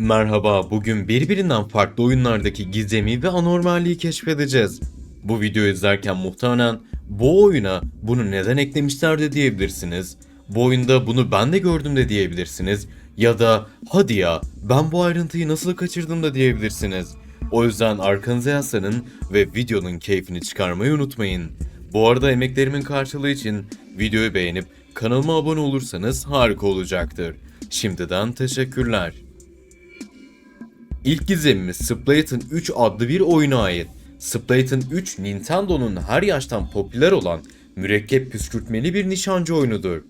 Merhaba, bugün birbirinden farklı oyunlardaki gizemi ve anormalliği keşfedeceğiz. Bu videoyu izlerken muhtemelen bu oyuna bunu neden eklemişler de diyebilirsiniz. Bu oyunda bunu ben de gördüm de diyebilirsiniz. Ya da hadi ya ben bu ayrıntıyı nasıl kaçırdım da diyebilirsiniz. O yüzden arkanıza yaslanın ve videonun keyfini çıkarmayı unutmayın. Bu arada emeklerimin karşılığı için videoyu beğenip kanalıma abone olursanız harika olacaktır. Şimdiden teşekkürler. İlk gizemimiz Splatoon 3 adlı bir oyuna ait. Splatoon 3 Nintendo'nun her yaştan popüler olan mürekkep püskürtmeli bir nişancı oyunudur.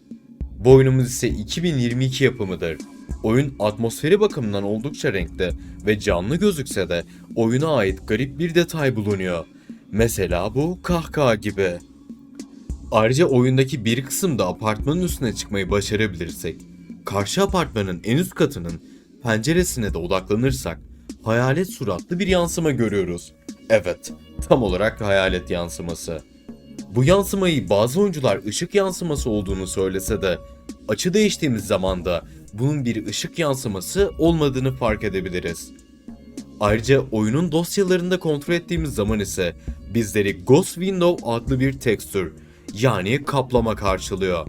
Bu ise 2022 yapımıdır. Oyun atmosferi bakımından oldukça renkli ve canlı gözükse de oyuna ait garip bir detay bulunuyor. Mesela bu kahkaha gibi. Ayrıca oyundaki bir kısımda apartmanın üstüne çıkmayı başarabilirsek, karşı apartmanın en üst katının penceresine de odaklanırsak hayalet suratlı bir yansıma görüyoruz. Evet, tam olarak hayalet yansıması. Bu yansımayı bazı oyuncular ışık yansıması olduğunu söylese de açı değiştiğimiz zaman da bunun bir ışık yansıması olmadığını fark edebiliriz. Ayrıca oyunun dosyalarında kontrol ettiğimiz zaman ise bizleri Ghost Window adlı bir tekstür yani kaplama karşılıyor.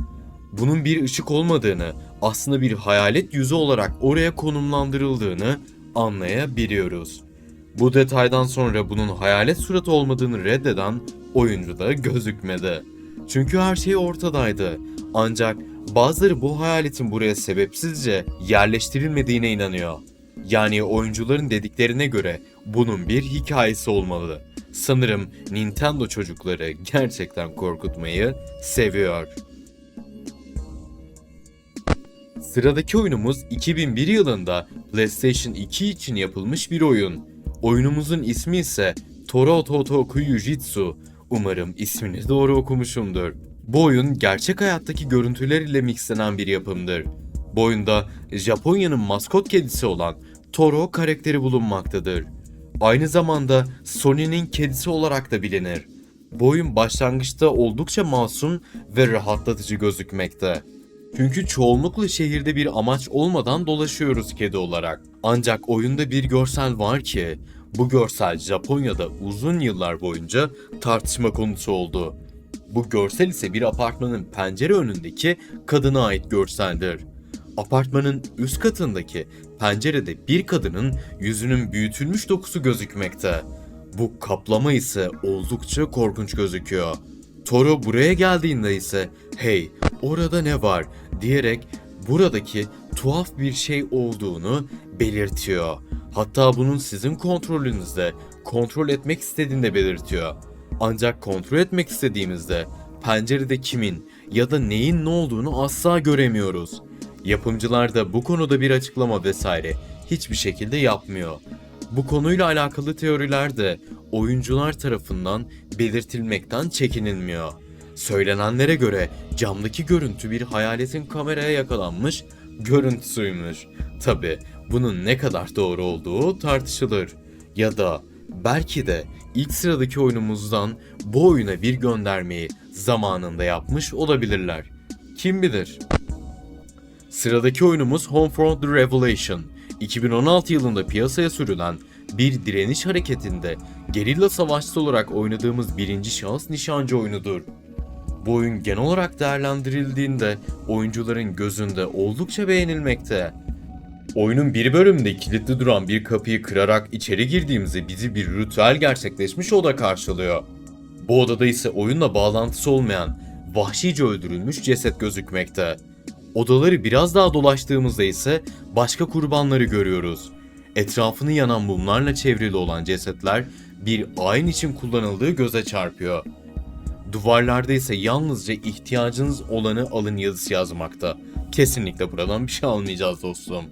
Bunun bir ışık olmadığını, aslında bir hayalet yüzü olarak oraya konumlandırıldığını anlayabiliyoruz. Bu detaydan sonra bunun hayalet suratı olmadığını reddeden oyuncu da gözükmedi. Çünkü her şey ortadaydı. Ancak bazıları bu hayaletin buraya sebepsizce yerleştirilmediğine inanıyor. Yani oyuncuların dediklerine göre bunun bir hikayesi olmalı. Sanırım Nintendo çocukları gerçekten korkutmayı seviyor. Sıradaki oyunumuz 2001 yılında PlayStation 2 için yapılmış bir oyun. Oyunumuzun ismi ise Toro Totoku Jitsu. Umarım ismini doğru okumuşumdur. Bu oyun gerçek hayattaki görüntüler ile mixlenen bir yapımdır. Bu oyunda Japonya'nın maskot kedisi olan Toro karakteri bulunmaktadır. Aynı zamanda Sony'nin kedisi olarak da bilinir. Bu oyun başlangıçta oldukça masum ve rahatlatıcı gözükmekte. Çünkü çoğunlukla şehirde bir amaç olmadan dolaşıyoruz kedi olarak. Ancak oyunda bir görsel var ki bu görsel Japonya'da uzun yıllar boyunca tartışma konusu oldu. Bu görsel ise bir apartmanın pencere önündeki kadına ait görseldir. Apartmanın üst katındaki pencerede bir kadının yüzünün büyütülmüş dokusu gözükmekte. Bu kaplama ise oldukça korkunç gözüküyor. Toro buraya geldiğinde ise hey orada ne var diyerek buradaki tuhaf bir şey olduğunu belirtiyor. Hatta bunun sizin kontrolünüzde kontrol etmek istediğini belirtiyor. Ancak kontrol etmek istediğimizde pencerede kimin ya da neyin ne olduğunu asla göremiyoruz. Yapımcılar da bu konuda bir açıklama vesaire hiçbir şekilde yapmıyor. Bu konuyla alakalı teoriler de oyuncular tarafından belirtilmekten çekinilmiyor. Söylenenlere göre camdaki görüntü bir hayaletin kameraya yakalanmış görüntüsüymüş. Tabi bunun ne kadar doğru olduğu tartışılır. Ya da belki de ilk sıradaki oyunumuzdan bu oyuna bir göndermeyi zamanında yapmış olabilirler. Kim bilir? Sıradaki oyunumuz Homefront The Revelation. 2016 yılında piyasaya sürülen bir direniş hareketinde gerilla savaşçısı olarak oynadığımız birinci şahıs nişancı oyunudur. Bu oyun genel olarak değerlendirildiğinde oyuncuların gözünde oldukça beğenilmekte. Oyunun bir bölümünde kilitli duran bir kapıyı kırarak içeri girdiğimizde bizi bir ritüel gerçekleşmiş oda karşılıyor. Bu odada ise oyunla bağlantısı olmayan vahşice öldürülmüş ceset gözükmekte. Odaları biraz daha dolaştığımızda ise başka kurbanları görüyoruz. Etrafını yanan mumlarla çevrili olan cesetler bir ayin için kullanıldığı göze çarpıyor. Duvarlarda ise yalnızca ihtiyacınız olanı alın yazısı yazmakta. Kesinlikle buradan bir şey almayacağız dostum.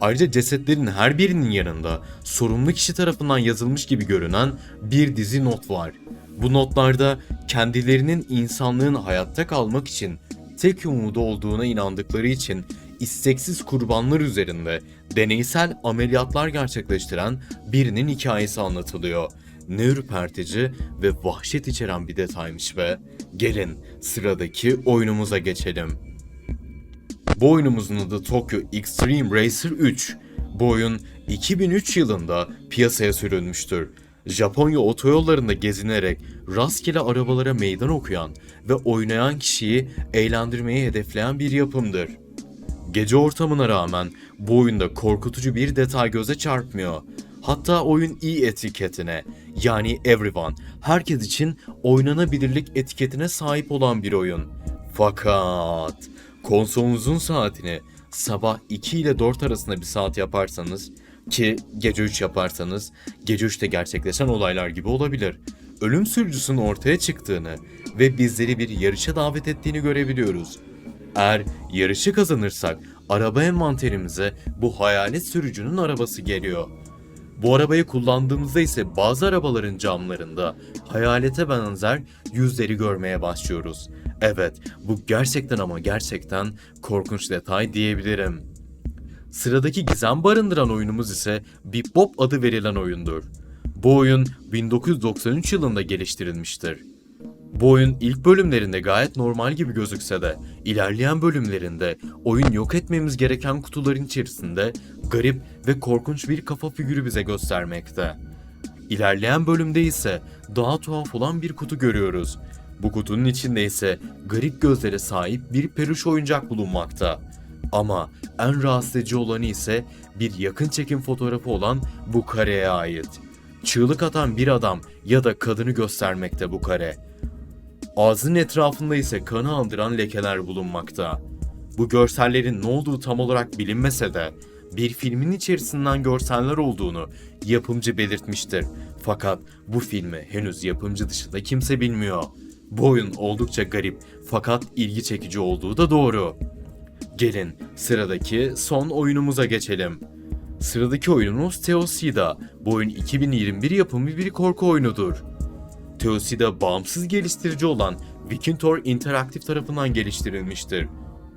Ayrıca cesetlerin her birinin yanında sorumlu kişi tarafından yazılmış gibi görünen bir dizi not var. Bu notlarda kendilerinin insanlığın hayatta kalmak için tek umudu olduğuna inandıkları için isteksiz kurbanlar üzerinde deneysel ameliyatlar gerçekleştiren birinin hikayesi anlatılıyor. Ne ürpertici ve vahşet içeren bir detaymış be. Gelin sıradaki oyunumuza geçelim. Bu oyunumuzun adı Tokyo Extreme Racer 3. Bu oyun 2003 yılında piyasaya sürülmüştür. Japonya otoyollarında gezinerek rastgele arabalara meydan okuyan ve oynayan kişiyi eğlendirmeyi hedefleyen bir yapımdır. Gece ortamına rağmen bu oyunda korkutucu bir detay göze çarpmıyor. Hatta oyun iyi etiketine yani everyone, herkes için oynanabilirlik etiketine sahip olan bir oyun. Fakat konsolunuzun saatini sabah 2 ile 4 arasında bir saat yaparsanız ki gece 3 yaparsanız gece 3'te gerçekleşen olaylar gibi olabilir. Ölüm sürücüsünün ortaya çıktığını ve bizleri bir yarışa davet ettiğini görebiliyoruz. Eğer yarışı kazanırsak araba envanterimize bu hayalet sürücünün arabası geliyor. Bu arabayı kullandığımızda ise bazı arabaların camlarında hayalete benzer yüzleri görmeye başlıyoruz. Evet, bu gerçekten ama gerçekten korkunç detay diyebilirim. Sıradaki gizem barındıran oyunumuz ise Bip Bop adı verilen oyundur. Bu oyun 1993 yılında geliştirilmiştir. Bu oyun ilk bölümlerinde gayet normal gibi gözükse de ilerleyen bölümlerinde oyun yok etmemiz gereken kutuların içerisinde garip ve korkunç bir kafa figürü bize göstermekte. İlerleyen bölümde ise daha tuhaf olan bir kutu görüyoruz. Bu kutunun içinde ise garip gözlere sahip bir peluş oyuncak bulunmakta. Ama en rahatsız edici olanı ise bir yakın çekim fotoğrafı olan bu kareye ait. Çığlık atan bir adam ya da kadını göstermekte bu kare. Ağzının etrafında ise kanı andıran lekeler bulunmakta. Bu görsellerin ne olduğu tam olarak bilinmese de bir filmin içerisinden görseller olduğunu yapımcı belirtmiştir. Fakat bu filmi henüz yapımcı dışında kimse bilmiyor. Bu oyun oldukça garip fakat ilgi çekici olduğu da doğru. Gelin sıradaki son oyunumuza geçelim. Sıradaki oyunumuz Teosida. Bu oyun 2021 yapımı bir korku oyunudur. Teosida bağımsız geliştirici olan Vikintor Interactive tarafından geliştirilmiştir.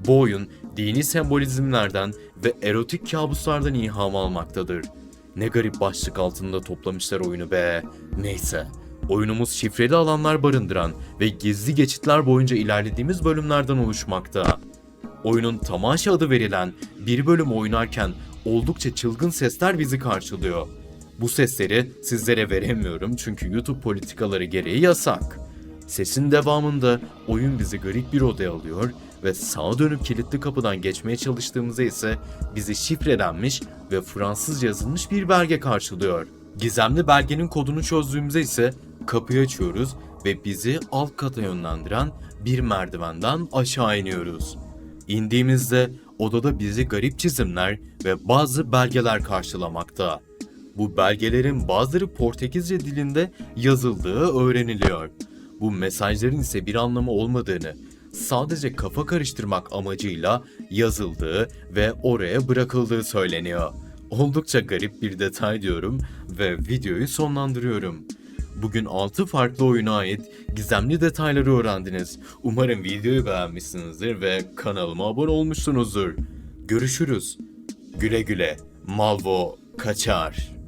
Bu oyun dini sembolizmlerden ve erotik kabuslardan ilham almaktadır. Ne garip başlık altında toplamışlar oyunu be. Neyse. Oyunumuz şifreli alanlar barındıran ve gizli geçitler boyunca ilerlediğimiz bölümlerden oluşmakta. Oyunun Tamaşa adı verilen bir bölüm oynarken oldukça çılgın sesler bizi karşılıyor. Bu sesleri sizlere veremiyorum çünkü YouTube politikaları gereği yasak. Sesin devamında oyun bizi garip bir odaya alıyor ve sağa dönüp kilitli kapıdan geçmeye çalıştığımızda ise bizi şifrelenmiş ve Fransızca yazılmış bir belge karşılıyor. Gizemli belgenin kodunu çözdüğümüzde ise kapıyı açıyoruz ve bizi alt kata yönlendiren bir merdivenden aşağı iniyoruz. İndiğimizde odada bizi garip çizimler ve bazı belgeler karşılamakta. Bu belgelerin bazıları Portekizce dilinde yazıldığı öğreniliyor. Bu mesajların ise bir anlamı olmadığını, sadece kafa karıştırmak amacıyla yazıldığı ve oraya bırakıldığı söyleniyor. Oldukça garip bir detay diyorum ve videoyu sonlandırıyorum. Bugün 6 farklı oyuna ait gizemli detayları öğrendiniz. Umarım videoyu beğenmişsinizdir ve kanalıma abone olmuşsunuzdur. Görüşürüz. Güle güle. Malvo kaçar.